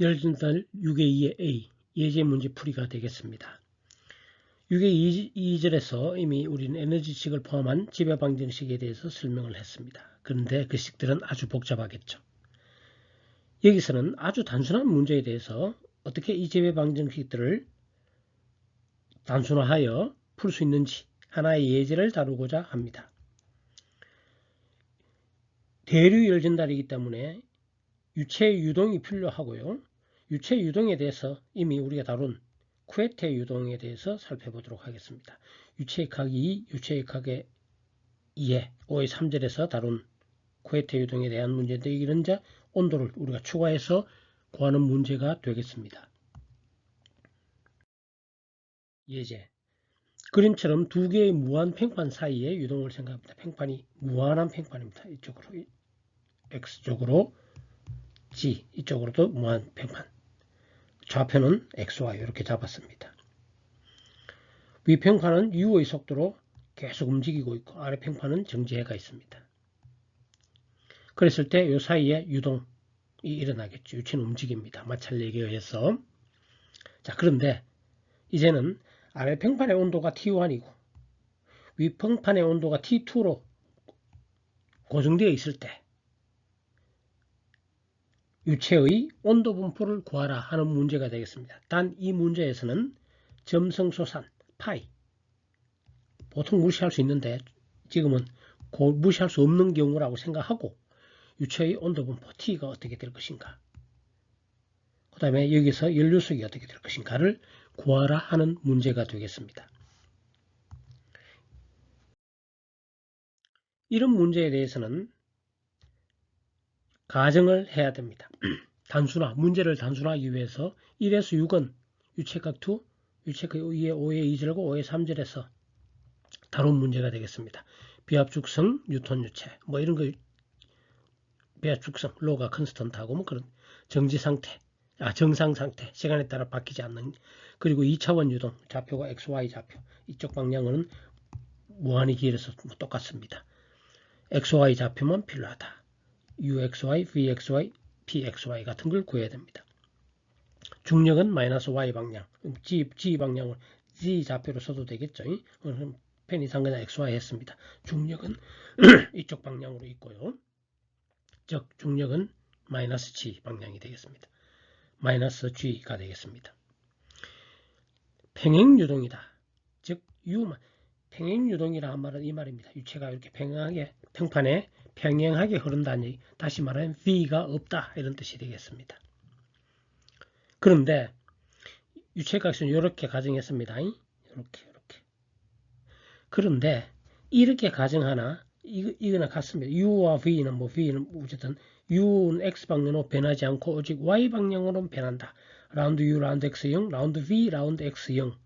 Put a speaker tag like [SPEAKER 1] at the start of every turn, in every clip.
[SPEAKER 1] 열진달 6의 2의 A 예제 문제 풀이가 되겠습니다. 6의 2 절에서 이미 우리는 에너지식을 포함한 지배 방정식에 대해서 설명을 했습니다. 그런데 그 식들은 아주 복잡하겠죠. 여기서는 아주 단순한 문제에 대해서 어떻게 이 지배 방정식들을 단순화하여 풀 수 있는지 하나의 예제를 다루고자 합니다. 대류 열전달이기 때문에 유체 유동이 필요하고요. 유체 유동에 대해서 이미 우리가 다룬 쿠에테 유동에 대해서 살펴보도록 하겠습니다. 유체익학 2, 유체익학의 2에 5의 3절에서 다룬 쿠에테 유동에 대한 문제인데 이런 자 온도를 우리가 추가해서 구하는 문제가 되겠습니다. 예제 그림처럼 두 개의 무한 팽판 사이의 유동을 생각합니다. 팽판이 무한한 팽판입니다. 이쪽으로 X쪽으로 G 이쪽으로도 무한 팽판 좌표는 XY 이렇게 잡았습니다. 위 팽판은 U의 속도로 계속 움직이고 있고 아래 팽판은 정지해가 있습니다. 그랬을 때 이 사이에 유동이 일어나겠죠. 유체는 움직입니다. 마찰력에 의해서 자 그런데 이제는 아래 팽판의 온도가 T1이고 위 팽판의 온도가 T2로 고정되어 있을 때 유체의 온도 분포를 구하라 하는 문제가 되겠습니다. 단 이 문제에서는 점성소산 파이 보통 무시할 수 있는데 지금은 무시할 수 없는 경우라고 생각하고 유체의 온도 분포 T가 어떻게 될 것인가 그 다음에 여기서 연료속이 어떻게 될 것인가를 구하라 하는 문제가 되겠습니다. 이런 문제에 대해서는 가정을 해야 됩니다. 단순화, 문제를 단순화하기 위해서 1에서 6은 유체각 2, 유체각 2의 5의 2절과 5의 3절에서 다룬 문제가 되겠습니다. 비압축성, 뉴턴 유체, 뭐 이런 거 비압축성, 로가 컨스턴트하고 뭐 그런 정지 상태, 아, 정상 상태, 시간에 따라 바뀌지 않는 그리고 2차원 유동, 좌표가 XY 좌표, 이쪽 방향은 무한히 길어서 뭐 똑같습니다. XY 좌표만 필요하다. Uxy, vxy, pxy 같은 걸 구해야 됩니다. 중력은 마이너스 y 방향, g, g 방향을 z 좌표로 써도 되겠죠. 편의상 그냥 xy 했습니다. 중력은 이쪽 방향으로 있고요. 즉 중력은 마이너스 g 방향이 되겠습니다. 마이너스 g가 되겠습니다. 평행유동이다. 즉 u 평행유동이라 한 말은 이 말입니다. 유체가 이렇게 평행하게 평판에 평행하게 흐른다는 얘기. 다시 말하면 V가 없다 이런 뜻이 되겠습니다. 그런데 유체각수는 이렇게 가정했습니다. 이렇게 이렇게. 그런데 이렇게 가정하나 이거, 이거나 같습니다. U와 V는 뭐 V는 어쨌든 U는 X 방향으로 변하지 않고 오직 Y 방향으로 변한다. 라운드 U, 라운드 X0, 라운드 V, 라운드 X0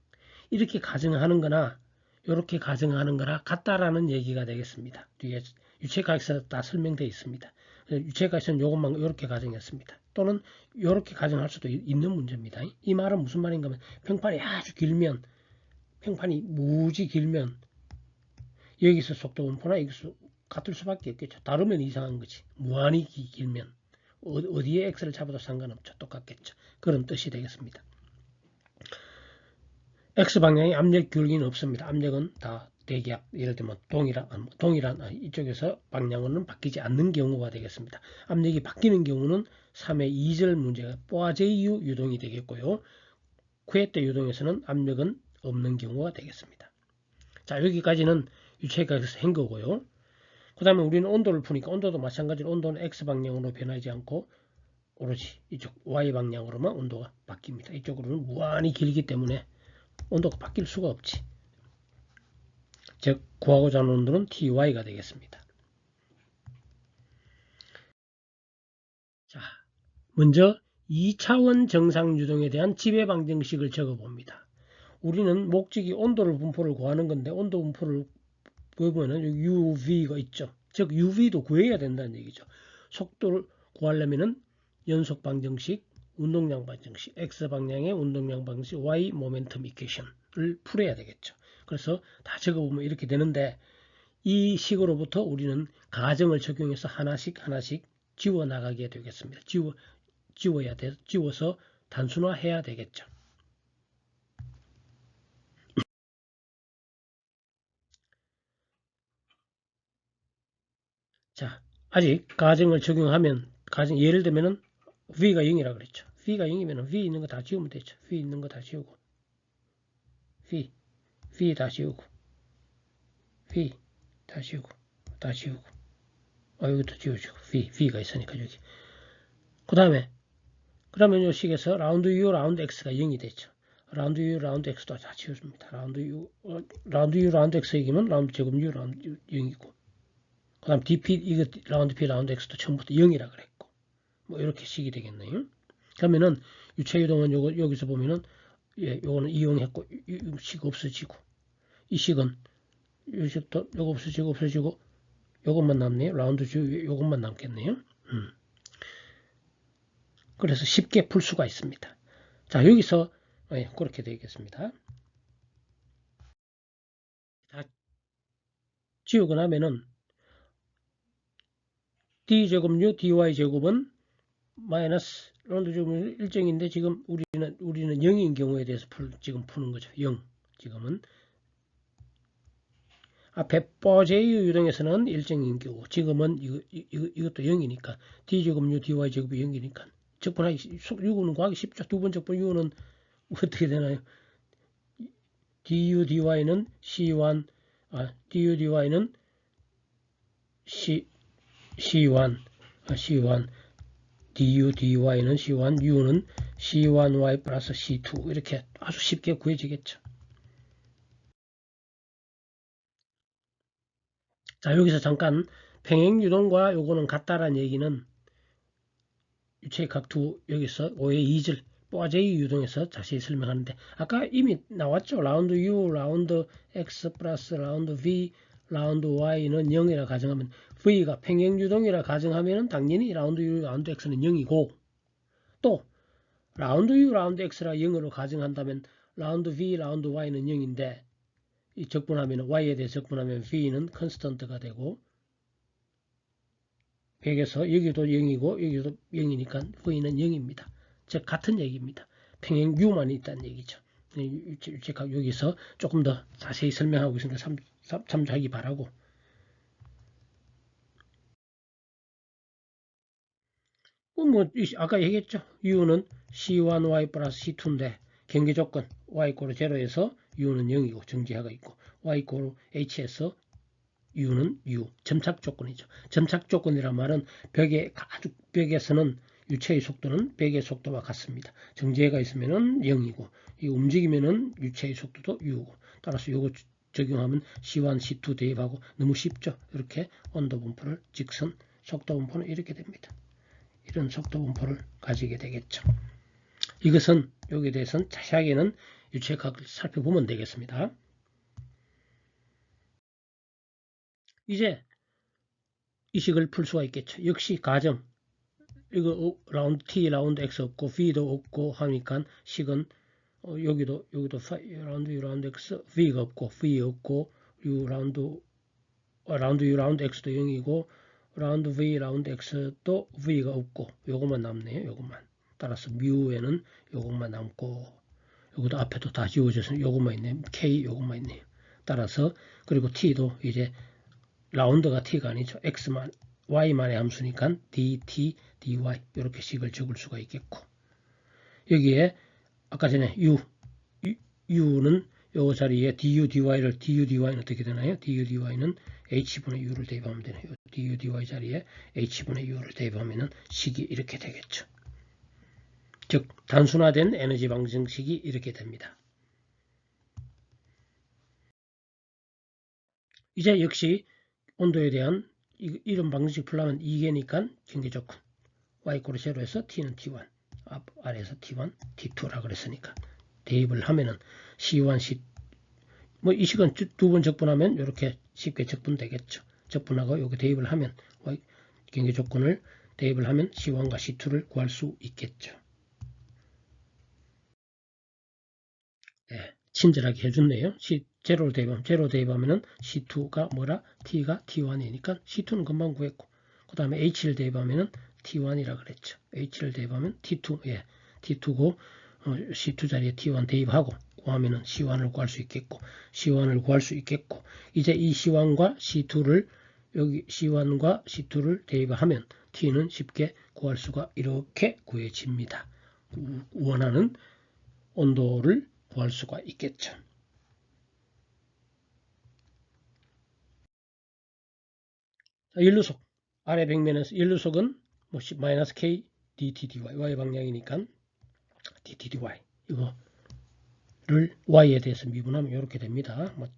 [SPEAKER 1] 이렇게 가정하는 거나 이렇게 가정하는 거나 같다라는 얘기가 되겠습니다. 뒤에 유체가액에서 다 설명되어 있습니다. 유체가액에서는 이것만 이렇게 가정했습니다. 또는 이렇게 가정할 수도 있는 문제입니다. 이 말은 무슨 말인가 하면 평판이 아주 길면 평판이 무지 길면 여기서 속도 분포나 여기서 같을 수밖에 없겠죠. 다르면 이상한 거지. 무한히 길면 어, 어디에 x를 잡아도 상관없죠. 똑같겠죠. 그런 뜻이 되겠습니다. x방향에 압력 기울기는 없습니다. 압력은 다 대기압 예를 들면 동일한 동일한 아, 이쪽에서 방향으로는 바뀌지 않는 경우가 되겠습니다. 압력이 바뀌는 경우는 3의 2절 문제가 뽀아제이유 유동이 되겠고요. 쿠에테 유동에서는 압력은 없는 경우가 되겠습니다. 자 여기까지는 유체각에서 한 거고요. 그 다음에 우리는 온도를 푸니까 온도도 마찬가지로 온도는 X방향으로 변하지 않고 오로지 이쪽 Y방향으로만 온도가 바뀝니다. 이쪽으로는 무한히 길기 때문에 온도가 바뀔 수가 없지. 즉 구하고자 하는 온도는 TY가 되겠습니다. 자, 먼저 2차원 정상 유동에 대한 지배 방정식을 적어 봅니다. 우리는 목적이 온도를 분포를 구하는 건데 온도 분포를 보면은 UV가 있죠. 즉 UV도 구해야 된다는 얘기죠. 속도를 구하려면은 연속 방정식, 운동량 방정식, x 방향의 운동량 방정식, y 모멘텀 이퀘이션 을 풀어야 되겠죠. 그래서 다 적어보면 이렇게 되는데 이 식으로부터 우리는 가정을 적용해서 하나씩 하나씩 지워 나가게 되겠습니다. 지워 지워야 돼, 지워서 단순화해야 되겠죠. 자, 아직 가정을 적용하면 가정 예를 들면은 v가 0이라 그랬죠. v가 0이면 v 있는 거 다 지우면 되죠. v 있는 거 다 지우고 v v 다 지우고. V 다 지우고. 다 지우고. 아 여기도 지워주고. V v가 있으니까 여기. 그 다음에 그러면 요 식에서 라운드 u 라운드 x가 0이 되죠. 라운드 u 라운드 x도 다 지워줍니다. 라운드 u 어, 라운드 u 라운드 x 이기면 라운드 제곱 u 라운드 0이고. 그 다음 dp 이거 라운드 p 라운드 x도 처음부터 0이라 그랬고. 뭐 이렇게 식이 되겠네요. 그러면은 유체 유동은 요거 여기서 보면은 예, 요거는 이용했고 식 없어지고 이 식은 이 식도 요거 없어지고 없어지고 요것만 남네요. 라운드 주 요것만 남겠네요. 음. 그래서 쉽게 풀 수가 있습니다. 자 여기서 예, 그렇게 되겠습니다. 다 지우고 나면은 d제곱 u dy 제곱은 마이너스 라운드 제곱은 일정인데 지금 우리는 우리는 0인 경우에 대해서 풀, 지금 푸는 거죠. 0 지금은 앞에 뻐제유 유동에서는 일정인 경우 지금은 이거, 이거, 이것도 0이니까 d제곱 u dy 제곱이 0이니까 적분하기 6은 구하기 쉽죠. 두번 적분 u는 어떻게 되나요? du dy는 c1 아 du dy는 c c1 아, c1 du dy는 c1 u는 c1y 플러스 c2 이렇게 아주 쉽게 구해지겠죠. 자 여기서 잠깐 평행유동과 요거는 같다라는 얘기는 유체의 각두 여기서 5의 2질 뽀아제이 유동에서 자세히 설명하는데 아까 이미 나왔죠. 라운드 U, 라운드 X 플러스 라운드 V, 라운드 Y는 0이라 가정하면 V가 평행유동이라 가정하면 당연히 라운드 U, 라운드 X는 0이고 또 라운드 U, 라운드 X라 0으로 가정한다면 라운드 V, 라운드 Y는 0인데 이 적분하면 Y에 대해 적분하면 V는 컨스턴트가 되고 100에서 여기도 0이고 여기도 0이니까 V는 0입니다. 즉 같은 얘기입니다. 평행 U만 있다는 얘기죠. 제가 여기서 조금 더 자세히 설명하고 있으니까 참, 참, 참조하기 바라고 어, 뭐 아까 얘기했죠. U는 C1Y 플러스 C2인데 경계 조건 Y 고로 0에서 U는 0이고 정지하가 있고 Y 고로 H에서 U는 U 점착 조건이죠. 점착 조건이란 말은 벽에 아주 벽에서는 유체의 속도는 벽의 속도와 같습니다. 정지해가 있으면은 0이고 이 움직이면은 유체의 속도도 U고 따라서 요거 적용하면 C1, C2 대입하고 너무 쉽죠. 이렇게 온도 분포를 직선 속도 분포는 이렇게 됩니다. 이런 속도 분포를 가지게 되겠죠. 이것은 여기에 대해서는 자세하게는 유체각을 살펴보면 되겠습니다. 이제 이 식을 풀 수가 있겠죠. 역시 가정 이거 라운드 T 라운드 X 없고 V도 없고 하니까 식은 어, 여기도 여기도 라운드 U 라운드 X V가 없고 V 없고 U 라운드 어, 라운드 U 라운드 X도 0이고 라운드 V 라운드 X도 V가 없고 요것만 남네요. 요것만 따라서 뮤에는 요것만 남고 여기도 앞에도 다 지워져서 요것만 있네. K 요것만 있네요. 따라서 그리고 T도 이제 라운드가 t가 아니죠. x만 y만의 함수니까 dt, dy 이렇게 식을 적을 수가 있겠고 여기에 아까 전에 u, u는 요 자리에 du, dy를 du, dy는 어떻게 되나요? du, dy는 h분의 u를 대입하면 되네요. du, dy 자리에 h분의 u를 대입하면 식이 이렇게 되겠죠. 즉 단순화된 에너지 방정식이 이렇게 됩니다. 이제 역시 온도에 대한 이런 방정식 풀려면 2개니까 경계조건 y 고로 제로에서 t는 t1 앞 아래에서 t1 t2라 그랬으니까 대입을 하면은 c1 c 뭐이 식은 두 번 적분하면 이렇게 쉽게 적분되겠죠. 적분하고 여기 대입을 하면 y 경계 조건을 대입을 하면 c1과 c2를 구할 수 있겠죠. 네, 친절하게 해줬네요. c 제로로 대입하면 제로 대입하면은 C2가 뭐라? T가 T1이니까 C2는 금방 구했고 그 다음에 H를 대입하면은 T1이라 그랬죠. H를 대입하면 T2, 예, T2고 어, C2 자리에 T1 대입하고 구하면은 C1을 구할 수 있겠고 C1을 구할 수 있겠고 이제 이 C1과 C2를 여기 C1과 C2를 대입하면 T는 쉽게 구할 수가 이렇게 구해집니다. 원하는 온도를 구할 수가 있겠죠. 자, 연루속 아래 벽면에서 연루속은 뭐 마이너스 k dt dy y 방향이니까 dt dy 이거를 y에 대해서 미분하면 이렇게 됩니다. 뭐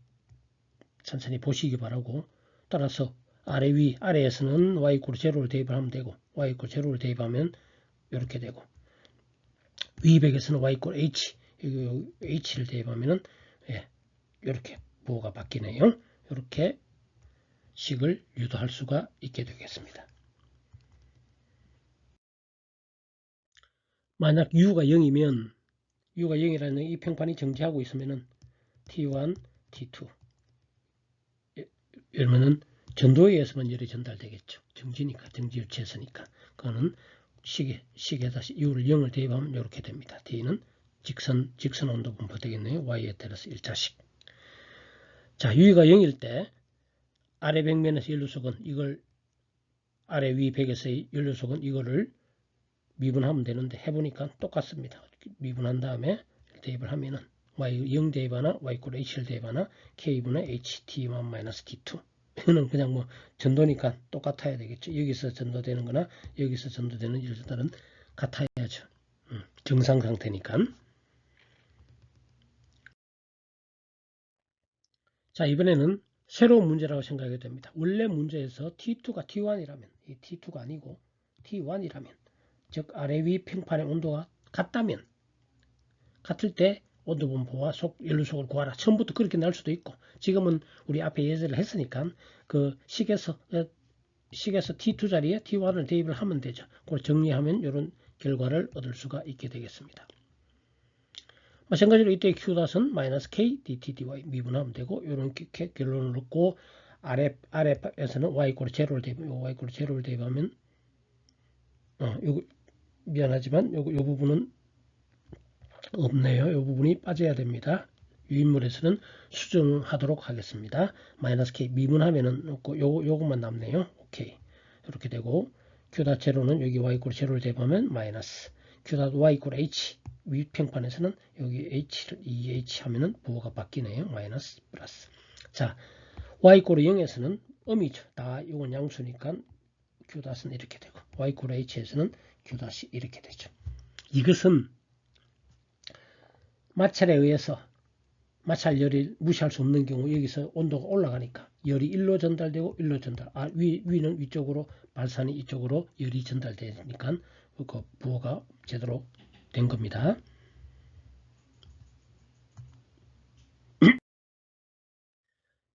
[SPEAKER 1] 천천히 보시기 바라고 따라서 아래 위 아래에서는 y 이꼴 제로를 대입하면 되고 y 이꼴 제로를 대입하면 이렇게 되고 위 벽에서는 y 이꼴 h h를 대입하면은 예, 이렇게 부호가 바뀌네요. 이렇게 식을 유도할 수가 있게 되겠습니다. 만약 u가 0이면 u가 0이라는 이 평판이 정지하고 있으면은 t1, t2 이러면은 전도에 의해서만 열이 전달되겠죠. 정지니까 정지 유치에서니까 그거는 식에 식에다 u를 0을 대입하면 이렇게 됩니다. t는 직선 직선 온도 분포 되겠네요. y에 따라서 1차식. 자, u가 0일 때 아래 벽면에서 연료속은 이걸 아래 위 벽에서의 연료속은 이거를 미분하면 되는데 해보니까 똑같습니다. 미분한 다음에 대입을 하면은 y 0 대입하나 y 꼴 h를 대입하나 k분의 h t1 마이너스 t2 이거는 그냥 뭐 전도니까 똑같아야 되겠죠. 여기서 전도되는 거나 여기서 전도되는 일들은 같아야죠. 음, 정상 상태니까. 자 이번에는 새로운 문제라고 생각이 됩니다. 원래 문제에서 T2가 T1이라면 이 T2가 아니고 T1이라면 즉 아래 위 평판의 온도가 같다면 같을 때 온도 분포와 속 연료속을 구하라. 처음부터 그렇게 날 수도 있고 지금은 우리 앞에 예제를 했으니까 그 식에서 어, 식에서 T2 자리에 T1을 대입을 하면 되죠. 그걸 정리하면 이런 결과를 얻을 수가 있게 되겠습니다. 마찬가지로 이때 Q닷은 마이너스 K dt dy 미분하면 되고 이렇게 결론을 얻고 아래 아래에서는 y 이꼴 제로를 대입하면 y 이꼴 제로를 대입하면 어, 요거 미안하지만 요, 요 부분은 없네요. 이 부분이 빠져야 됩니다. 유인물에서는 수정하도록 하겠습니다. 마이너스 k 미분하면은 없고 요 요것만 남네요. 오케이 이렇게 되고 q 제로는 여기 y 이꼴 제로를 대입하면 마이너스 q y 이꼴 h 윗평판에서는 여기 h를 2h 하면은 부호가 바뀌네요. 마이너스 플러스 자 y 이꼴 0에서는 음이죠. 다 이건 양수니까 q 은 이렇게 되고 y 이꼴 h에서는 q 이렇게 되죠. 이것은 마찰에 의해서 마찰열이 무시할 수 없는 경우 여기서 온도가 올라가니까 열이 일로 전달되고 일로 전달 아, 위, 위는 위쪽으로 발산이 이쪽으로 열이 전달되니까 그 부호가 제대로 된 겁니다.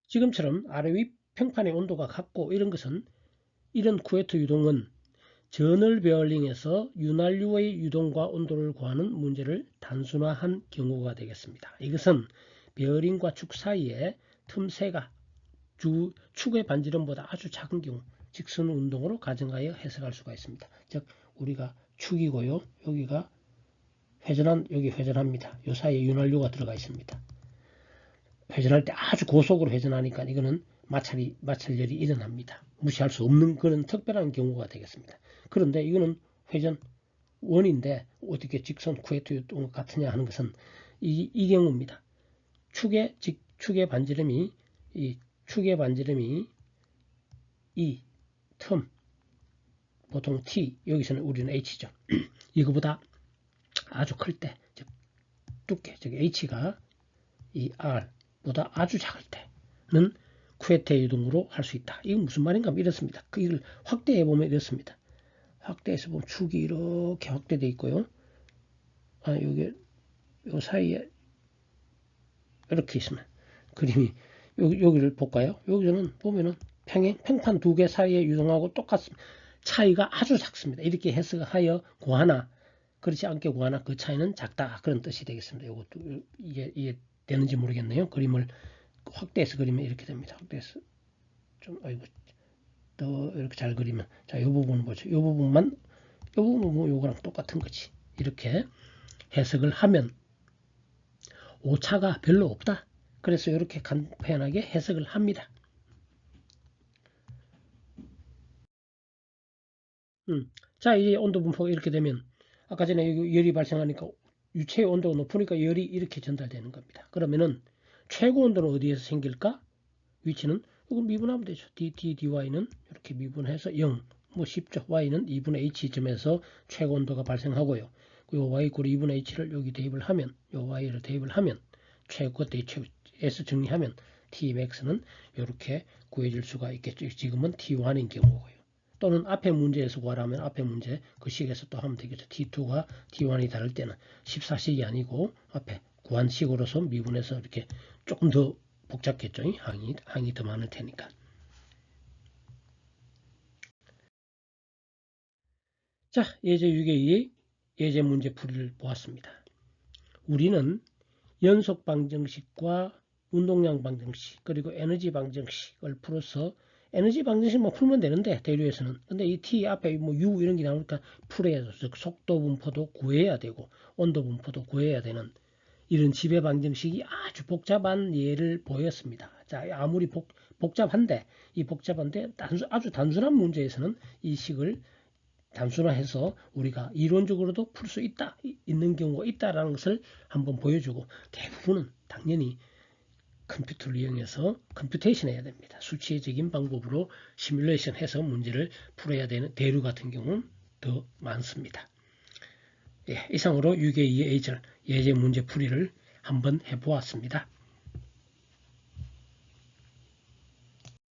[SPEAKER 1] 지금처럼 아래 위 평판의 온도가 같고 이런 것은 이런 쿠웨트 유동은 저널 베어링에서 윤활유의 유동과 온도를 구하는 문제를 단순화한 경우가 되겠습니다. 이것은 베어링과 축 사이에 틈새가 주, 축의 반지름보다 아주 작은 경우 직선 운동으로 가정하여 해석할 수가 있습니다. 즉 우리가 축이고요. 여기가 회전한 여기 회전합니다. 이 사이에 윤활유가 들어가 있습니다. 회전할 때 아주 고속으로 회전하니까 이거는 마찰이 마찰열이 일어납니다. 무시할 수 없는 그런 특별한 경우가 되겠습니다. 그런데 이거는 회전 원인데 어떻게 직선 쿠에트 같으냐 하는 것은 이, 이 경우입니다. 축의 직, 축의 반지름이 이 축의 반지름이 이 틈 보통 T 여기서는 우리는 H죠. 이거보다 아주 클 때, 즉 두께, 즉 H가 이 R보다 아주 작을 때는 쿠에테 유동으로 할 수 있다. 이건 무슨 말인가 하면 이렇습니다. 그 이걸 확대해 보면 이렇습니다. 확대해서 보면 축이 이렇게 확대되어 있고요. 아, 여기, 요 사이에 이렇게 있으면 그림이 여기, 여기를 볼까요? 여기서는 보면은 평행, 평판 두 개 사이에 유동하고 똑같습니다. 차이가 아주 작습니다. 이렇게 해석하여 구하나 그렇지 않게 구하나 그 차이는 작다 그런 뜻이 되겠습니다. 이것도 이게, 이게 되는지 모르겠네요. 그림을 확대해서 그리면 이렇게 됩니다. 확대해서 좀 아이고 또 이렇게 잘 그리면 자, 이 부분 보죠. 이 부분만 이 부분은 뭐 요거랑 똑같은 거지. 이렇게 해석을 하면 오차가 별로 없다. 그래서 이렇게 간편하게 해석을 합니다. 음. 자, 이제 온도 분포가 이렇게 되면 아까 전에 열이 발생하니까 유체의 온도가 높으니까 열이 이렇게 전달되는 겁니다. 그러면은 최고 온도는 어디에서 생길까? 위치는 이건 미분하면 되죠. d, d, dy는 이렇게 미분해서 0, 뭐 쉽죠. y는 2분의 h점에서 최고 온도가 발생하고요. 요 y 꼴 2분의 h를 여기 대입을 하면 요 y를 대입을 하면 최고 대 최고 s 정리하면 tmax는 이렇게 구해질 수가 있겠죠. 지금은 t1인 경우고요. 또는 앞에 문제에서 구하라면 앞에 문제 그 식에서 또 하면 되겠죠. t2가 t1이 다를 때는 14식이 아니고 앞에 구한 식으로서 미분해서 이렇게 조금 더 복잡겠죠. 항이, 항이 더 많을 테니까. 자, 예제 6의 예제 문제 풀이를 보았습니다. 우리는 연속 방정식과 운동량 방정식 그리고 에너지 방정식을 풀어서 에너지 방정식만 풀면 되는데 대류에서는 근데 이 t 앞에 뭐 u 이런 게 나오니까 풀어야 돼. 즉 속도 분포도 구해야 되고 온도 분포도 구해야 되는 이런 지배 방정식이 아주 복잡한 예를 보였습니다. 자 아무리 복, 복잡한데 이 복잡한데 단수, 아주 단순한 문제에서는 이 식을 단순화해서 우리가 이론적으로도 풀 수 있다 있는 경우가 있다라는 것을 한번 보여주고 대부분은 당연히 컴퓨터를 이용해서 컴퓨테이션 해야 됩니다. 수치적인 방법으로 시뮬레이션 해서 문제를 풀어야 되는 대류 같은 경우는 더 많습니다. 예, 이상으로 6의 2의 예제 문제 풀이를 한번 해보았습니다.